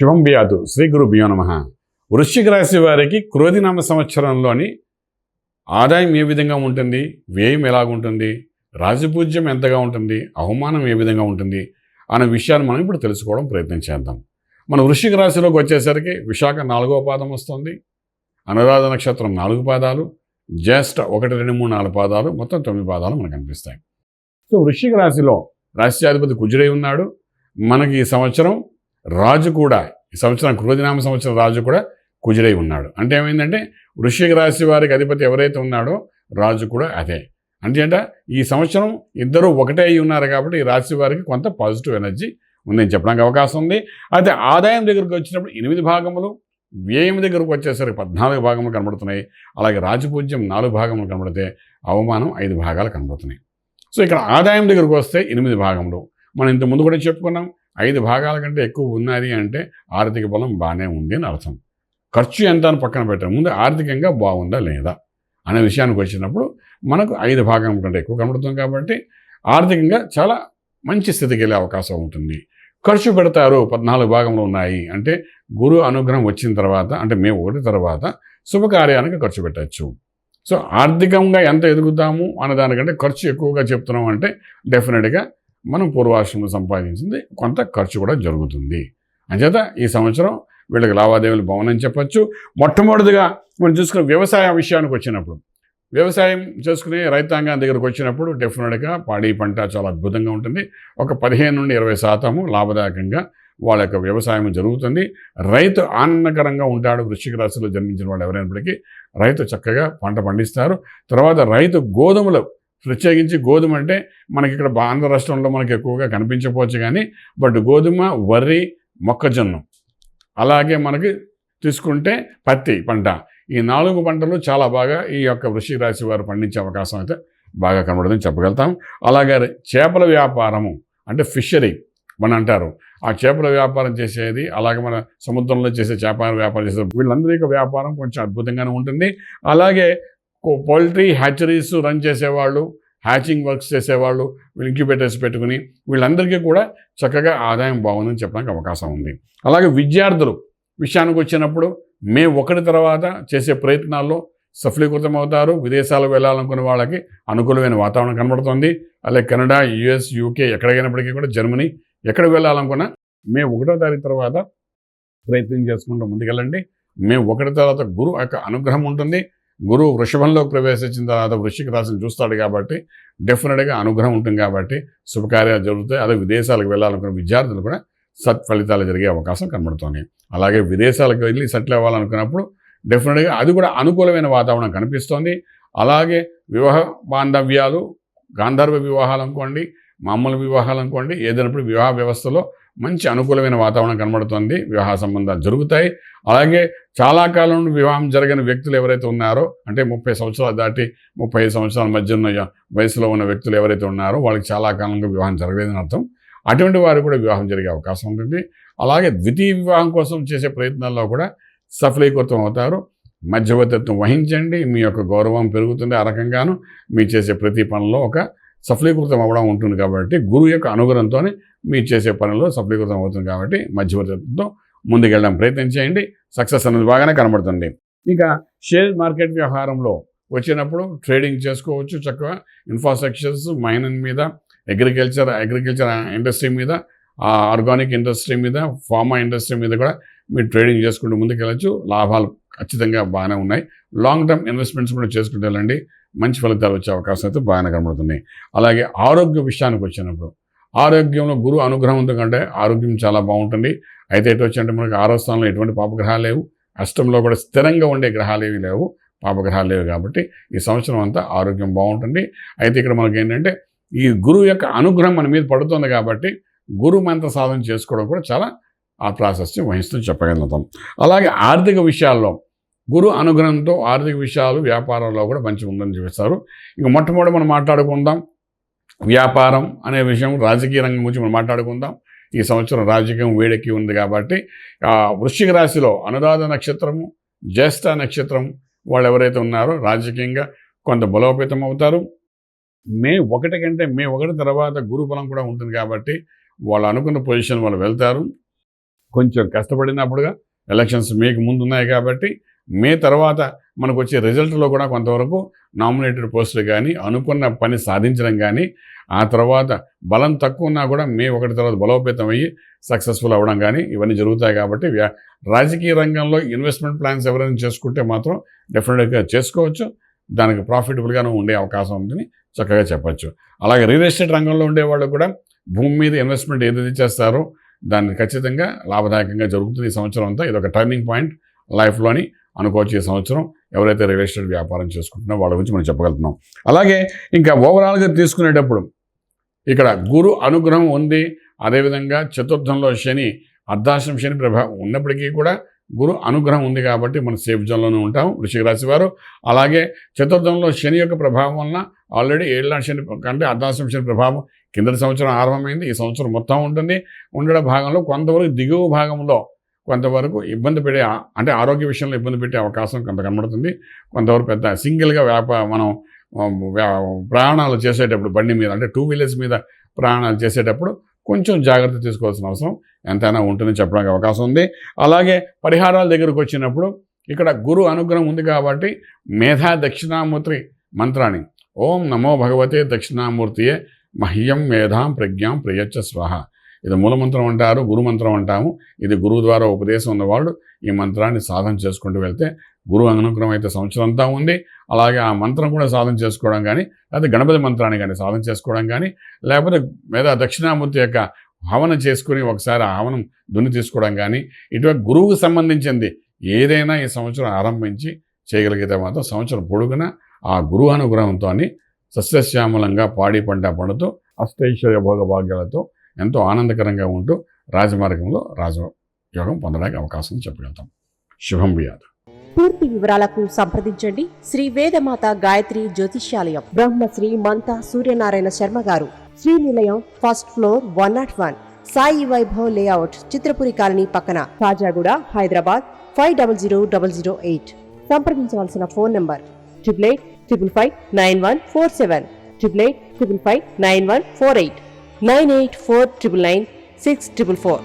శుభం వ్యాధు శ్రీ గురుభ్యో నమ. వృశ్చిక రాశి వారికి క్రోధినామ సంవత్సరంలోని ఆదాయం ఏ విధంగా ఉంటుంది? వ్యయం ఎలాగుంటుంది? రాజపూజ్యం ఎంతగా ఉంటుంది? అవమానం ఏ విధంగా ఉంటుంది? అనే విషయాన్ని మనం ఇప్పుడు తెలుసుకోవడం ప్రయత్నం చేద్దాం. మన వృశ్చిక రాశిలోకి వచ్చేసరికి విశాఖ నాలుగో పాదం వస్తుంది. అనురాధ నక్షత్రం నాలుగు పాదాలు జ్యేష్ఠ ఒకటి రెండు మూడు నాలుగు పాదాలు మొత్తం తొమ్మిది పాదాలు మనకు కనిపిస్తాయి. సో వృశ్చిక రాశిలో రాష్ట్రాధిపతి కుజుడై ఉన్నాడు. మనకి ఈ సంవత్సరం రాజు కూడా ఈ సంవత్సరం క్రోధినామ సంవత్సరం రాజు కూడా కుజుడై ఉన్నాడు. అంటే ఏమైందంటే వృశ్చిక రాశి వారికి అధిపతి ఎవరైతే ఉన్నాడో రాజు కూడా అదే. అంటే ఈ సంవత్సరం ఇద్దరు ఒకటే అయి ఉన్నారు కాబట్టి ఈ రాశి వారికి కొంత పాజిటివ్ ఎనర్జీ ఉందని చెప్పడానికి అవకాశం ఉంది. అయితే ఆదాయం దగ్గరకు వచ్చినప్పుడు ఎనిమిది భాగములు వ్యయం దగ్గరకు వచ్చేసరికి పద్నాలుగు భాగములు కనబడుతున్నాయి. అలాగే రాజపూజ్యం నాలుగు భాగములు కనబడితే అవమానం ఐదు భాగాలు కనబడుతున్నాయి. సో ఇక్కడ ఆదాయం దగ్గరకు వస్తే ఎనిమిది భాగములు. మనం ఇంత ముందు కూడా చెప్పుకున్నాం ఐదు భాగాల కంటే ఎక్కువ ఉన్నది అంటే ఆర్థిక బలం బాగానే ఉంది అని అర్థం. ఖర్చు ఎంత అని పక్కన పెట్టడం. ముందు ఆర్థికంగా బాగుందా లేదా అనే విషయానికి వచ్చినప్పుడు మనకు ఐదు భాగం కంటే ఎక్కువ కనబడుతుంది కాబట్టి ఆర్థికంగా చాలా మంచి స్థితికి వెళ్ళే అవకాశం ఉంటుంది. ఖర్చు పెడతారు. పద్నాలుగు భాగంలో ఉన్నాయి. అంటే గురు అనుగ్రహం వచ్చిన తర్వాత అంటే మేము ఒకటి తర్వాత శుభకార్యానికి ఖర్చు పెట్టచ్చు. సో ఆర్థికంగా ఎంత ఎదుగుతాము అన్న దానికంటే ఖర్చు ఎక్కువగా చెప్తున్నాం అంటే డెఫినెట్గా మనం పూర్వాశ్రమంలో సంపాదించింది కొంత ఖర్చు కూడా జరుగుతుంది. అంచేత ఈ సంవత్సరం వీళ్ళకి లావాదేవీలు భవనని చెప్పచ్చు. మొట్టమొదటిగా మనం చూసుకున్న వ్యవసాయ విషయానికి వచ్చినప్పుడు వ్యవసాయం చేసుకునే రైతాంగం దగ్గరకు వచ్చినప్పుడు డెఫినెట్గా పాడి పంట చాలా అద్భుతంగా ఉంటుంది. ఒక పదిహేను నుండి ఇరవై శాతము లాభదాయకంగా వాళ్ళ యొక్క వ్యవసాయం జరుగుతుంది. రైతు ఆనందకరంగా ఉంటాడు. వృశ్చిక రాశిలో జన్మించిన వాళ్ళు ఎవరైనప్పటికీ రైతు చక్కగా పంట పండిస్తారు. తర్వాత రైతు గోధుమలు ప్రత్యేకించి గోధుమ అంటే మనకి ఇక్కడ ఆంధ్ర రాష్ట్రంలో మనకి ఎక్కువగా కనిపించకపోవచ్చు కానీ బట్ గోధుమ వరి మొక్కజొన్న అలాగే మనకి తీసుకుంటే పత్తి పంట. ఈ నాలుగు పంటలు చాలా బాగా ఈ యొక్క వృషి రాశి వారు పండించే అవకాశం అయితే బాగా కనబడుతుందని చెప్పగలుగుతాం. అలాగే చేపల వ్యాపారము అంటే ఫిషరీ మన అంటారు. ఆ చేపల వ్యాపారం చేసేది అలాగే మన సముద్రంలో చేసే చేపల వ్యాపారం చేసే వీళ్ళందరి యొక్క వ్యాపారం కొంచెం అద్భుతంగానే ఉంటుంది. అలాగే పౌల్ట్రీ హ్యాచరీస్ రన్ చేసేవాళ్ళు హ్యాచింగ్ వర్క్స్ చేసేవాళ్ళు వీళ్ళు ఇంక్యుబేటర్స్ పెట్టుకుని వీళ్ళందరికీ కూడా చక్కగా ఆదాయం బాగుందని చెప్పడానికి అవకాశం ఉంది. అలాగే విద్యార్థులు విషయానికి వచ్చినప్పుడు మే ఒకటి తర్వాత చేసే ప్రయత్నాల్లో సఫలీకృతం అవుతారు విదేశాలకు వెళ్ళాలనుకునే వాళ్ళకి అనుకూలమైన వాతావరణం కనబడుతుంది. అలాగే కెనడా యుఎస్ యూకే ఎక్కడికైనప్పటికీ కూడా జర్మనీ ఎక్కడికి వెళ్ళాలనుకున్నా మే ఒకటో తారీఖు తర్వాత ప్రయత్నం చేసుకుంటూ ముందుకెళ్ళండి. మే ఒకటి తర్వాత గురు యొక్క అనుగ్రహం ఉంటుంది. గురువు వృషభంలోకి ప్రవేశించిన తర్వాత వృషిక రాశిని చూస్తాడు కాబట్టి డెఫినెట్గా అనుగ్రహం ఉంటుంది కాబట్టి శుభకార్యాలు జరుగుతాయి. అదే విదేశాలకు వెళ్ళాలనుకున్న విద్యార్థులు కూడా సత్ఫలితాలు జరిగే అవకాశం కనబడుతుంది అలాగే విదేశాలకు వెళ్ళి సెటిల్ అవ్వాలనుకున్నప్పుడు డెఫినెట్గా అది కూడా అనుకూలమైన వాతావరణం కనిపిస్తోంది. అలాగే వివాహ బాంధవ్యాలు గాంధర్వ వివాహాలు అనుకోండి మామూలు వివాహాలు అనుకోండి ఏదైనప్పుడు వివాహ వ్యవస్థలో మంచి అనుకూలమైన వాతావరణం కనబడుతుంది. వివాహ సంబంధాలు జరుగుతాయి. అలాగే చాలా కాలం వివాహం జరిగిన వ్యక్తులు ఎవరైతే ఉన్నారో అంటే ముప్పై సంవత్సరాలు దాటి ముప్పై సంవత్సరాల మధ్య ఉన్న వయసులో ఉన్న వ్యక్తులు ఎవరైతే ఉన్నారో వాళ్ళకి చాలా కాలంగా వివాహం జరగలేదని అర్థం. అటువంటి వారు కూడా వివాహం జరిగే అవకాశం ఉంటుంది. అలాగే ద్వితీయ వివాహం కోసం చేసే ప్రయత్నాల్లో కూడా సఫలీకృతం అవుతారు. మధ్యవర్తిత్వం వహించండి. మీ యొక్క గౌరవం పెరుగుతుంది ఆ రకంగాను. మీరు చేసే ప్రతి పనిలో ఒక సఫలీకృతం అవ్వడం ఉంటుంది కాబట్టి గురువు యొక్క అనుగ్రహంతో మీరు చేసే పనిలో సఫలీకృతం అవుతుంది కాబట్టి మధ్యవర్తిత్వంతో ముందుకెళ్ళడం ప్రయత్నం చేయండి. సక్సెస్ అనేది బాగానే కనబడుతుంది. ఇంకా షేర్ మార్కెట్ వ్యవహారంలో వచ్చినప్పుడు ట్రేడింగ్ చేసుకోవచ్చు చక్కగా. ఇన్ఫ్రాస్ట్రక్చర్స్ మైనింగ్ మీద అగ్రికల్చర్ అగ్రికల్చర్ ఇండస్ట్రీ మీద ఆర్గానిక్ ఇండస్ట్రీ మీద ఫార్మా ఇండస్ట్రీ మీద కూడా మీరు ట్రేడింగ్ చేసుకుంటూ ముందుకెళ్ళచ్చు. లాభాలు ఖచ్చితంగా బాగానే ఉన్నాయి. లాంగ్ టర్మ్ ఇన్వెస్ట్మెంట్స్ కూడా చేసుకుంటూ వెళ్ళండి. మంచి ఫలితాలు వచ్చే అవకాశం అయితే బాగానే కనబడుతున్నాయి. అలాగే ఆరోగ్య విషయానికి వచ్చినప్పుడు ఆరోగ్యంలో గురు అనుగ్రహం ఎందుకంటే ఆరోగ్యం చాలా బాగుంటుంది. అయితే ఎటు వచ్చి అంటే మనకి ఆరో స్థానంలో ఎటువంటి పాపగ్రహాలు లేవు. అష్టంలో కూడా స్థిరంగా ఉండే గ్రహాలు ఏవి లేవు. పాపగ్రహాలు లేవు కాబట్టి ఈ సంవత్సరం అంతా ఆరోగ్యం బాగుంటుంది. అయితే ఇక్కడ మనకి ఏంటంటే ఈ గురువు యొక్క అనుగ్రహం మన మీద పడుతుంది కాబట్టి గురు మంత్ర సాధన చేసుకోవడం కూడా చాలా ఆ ప్రాసెస్ని వహిస్తూ చెప్పగలుగుతాం. అలాగే ఆర్థిక విషయాల్లో గురు అనుగ్రహంతో ఆర్థిక విషయాలు వ్యాపారంలో కూడా మంచి ఉందని చూపిస్తారు. ఇక మొట్టమొదటి మనం మాట్లాడుకుందాం. వ్యాపారం అనే విషయం రాజకీయ రంగం గురించి మనం మాట్లాడుకుందాం. ఈ సంవత్సరం రాజకీయం వేడెక్కి ఉంది కాబట్టి వృశ్చిక రాశిలో అనురాధ నక్షత్రము జ్యేష్ఠ నక్షత్రం వాళ్ళు ఎవరైతే ఉన్నారో రాజకీయంగా కొంత బలోపేతం అవుతారు. మే ఒకటి కంటే మే ఒకటి తర్వాత గురు బలం కూడా ఉంటుంది కాబట్టి వాళ్ళు అనుకున్న పొజిషన్ వాళ్ళు వెళ్తారు. కొంచెం కష్టపడినప్పుడుగా ఎలక్షన్స్ మీకు ముందు ఉన్నాయి కాబట్టి మే తర్వాత మనకు వచ్చే రిజల్ట్లో కూడా కొంతవరకు నామినేటెడ్ పోస్టులు కానీ అనుకున్న పని సాధించడం కానీ ఆ తర్వాత బలం తక్కువ ఉన్నా కూడా మే ఒకటి తర్వాత బలోపేతం అయ్యి సక్సెస్ఫుల్ అవ్వడం కానీ ఇవన్నీ జరుగుతాయి కాబట్టి రాజకీయ రంగంలో ఇన్వెస్ట్మెంట్ ప్లాన్స్ ఎవరైనా చేసుకుంటే మాత్రం డెఫినెట్గా చేసుకోవచ్చు. దానికి ప్రాఫిటబుల్గాను ఉండే అవకాశం ఉందని చక్కగా చెప్పచ్చు. అలాగే రియల్ ఎస్టేట్ రంగంలో ఉండే వాళ్ళు కూడా భూమి మీద ఇన్వెస్ట్మెంట్ ఏదైతే చేస్తారో దాన్ని ఖచ్చితంగా లాభదాయకంగా జరుగుతుంది ఈ సంవత్సరం అంతా. ఇది ఒక టర్నింగ్ పాయింట్ లైఫ్లోని. అనుకోవచ్చు ఈ సంవత్సరం ఎవరైతే రియల్ ఎస్టేట్ వ్యాపారం చేసుకుంటున్నారో వాళ్ళ గురించి మనం చెప్పగలుగుతున్నాం. అలాగే ఇంకా ఓవరాల్గా తీసుకునేటప్పుడు ఇక్కడ గురు అనుగ్రహం ఉంది. అదేవిధంగా చతుర్థంలో శని అర్ధాశ్రం శని ప్రభావం ఉన్నప్పటికీ కూడా గురు అనుగ్రహం ఉంది కాబట్టి మనం సేఫ్ జోన్లోనే ఉంటాం వృషిక రాశి వారు. అలాగే చతుర్థంలో శని యొక్క ప్రభావం వలన ఆల్రెడీ ఏళ్ళ శని కంటే అర్ధాశ్రం శని ప్రభావం కిందటి సంవత్సరం ఆరంభమైంది. ఈ సంవత్సరం మొత్తం ఉంటుంది. ఉండడం భాగంలో కొంతవరకు దిగువ భాగంలో కొంతవరకు ఇబ్బంది పెడే అంటే ఆరోగ్య విషయంలో ఇబ్బంది పెట్టే అవకాశం కొంత కనబడుతుంది. కొంతవరకు పెద్ద సింగిల్గా వ్యాప మనం ప్రయాణాలు చేసేటప్పుడు బండి మీద అంటే టూ వీలర్స్ మీద ప్రయాణాలు చేసేటప్పుడు కొంచెం జాగ్రత్త తీసుకోవాల్సిన అవసరం ఎంతైనా ఉంటుందని చెప్పడానికి అవకాశం ఉంది. అలాగే పరిహారాల దగ్గరకు వచ్చినప్పుడు ఇక్కడ గురు అనుగ్రహం ఉంది కాబట్టి మేధా దక్షిణామూర్తి మంత్రాన్ని ఓం నమో భగవతే దక్షిణామూర్తియే మహ్యం మేధాం ప్రజ్ఞాం ప్రియచ్చ స్వాహ ఇది మూలమంత్రం అంటారు గురుమంత్రం అంటాము. ఇది గురువు ద్వారా ఉపదేశం ఉన్నవాళ్ళు ఈ మంత్రాన్ని సాధన చేసుకుంటూ వెళ్తే గురువు అనుగ్రహం అయితే సంవత్సరం అంతా ఉంది. అలాగే ఆ మంత్రం కూడా సాధన చేసుకోవడం కానీ లేకపోతే గణపతి మంత్రాన్ని కానీ సాధన చేసుకోవడం కానీ లేకపోతే లేదా దక్షిణామూర్తి యొక్క హవన చేసుకుని ఒకసారి ఆ హవనం దున్ని తీసుకోవడం కానీ ఇటువంటి గురువుకు సంబంధించింది ఏదైనా ఈ సంవత్సరం ఆరంభించి చేయగలిగితే మాత్రం సంవత్సరం పొడుగున ఆ గురువు అనుగ్రహంతో సస్యశ్యామలంగా పాడి పంట పండుతూ అష్టైశ్వర్య భోగ భాగ్యాలతో ఎంతో ఆనందకరంగా ఉంటూ రాజమార్గంలో రాజయోగం పొందడానికి అవకాశం చెప్పగలుగుతాం. శుభం బియాదు పూర్తి వివరాలకు సంప్రదించండి. శ్రీ వేదమాత గాయత్రి జ్యోతిష్యాలయం. బ్రహ్మశ్రీ మంత సూర్యనారాయణ శర్మ గారు. Sri Nilayam first floor one nought one. Sai Vaibhav layout Chitrapuri colony పక్కన. Kajaguda Hyderabad five double zero double zero eight. సంప్రదించవలసిన phone number triple eight triple five nine one four seven. Triple eight triple five nine one four eight. Nine eight four triple nine six triple four